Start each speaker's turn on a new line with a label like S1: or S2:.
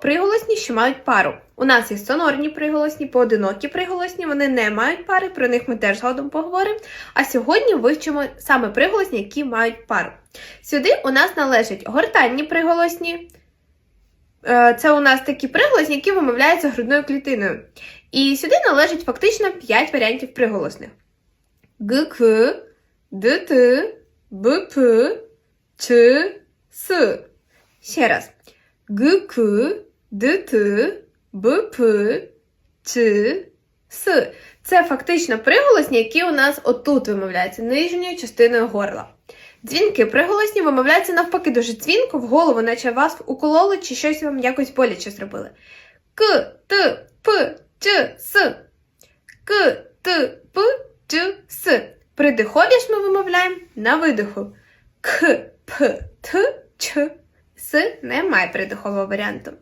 S1: приголосні, що мають пару. У нас є сонорні приголосні, поодинокі приголосні, вони не мають пари, про них ми теж згодом поговоримо. А сьогодні вивчимо саме приголосні, які мають пару. Сюди у нас належать гортанні приголосні. Е, Це у нас такі приголосні, які вимовляються грудною клітиною. І сюди належить фактично 5 варіантів приголосних: ГК, ДТ, БП, Ч, С. Ще раз. ГК, ДТ, БП, Ч, С. Це фактично приголосні, які у нас отут вимовляються нижньою частиною горла. Дзвінки приголосні вимовляються навпаки дуже дзвінко, в голову, наче вас укололи чи щось вам якось боляче зробили. К, Т, П, Ч, С. К, Т, П, Ч, С. При дихові ж ми вимовляємо на видиху. К, П, Т, Ч, С немає придихового варіанту.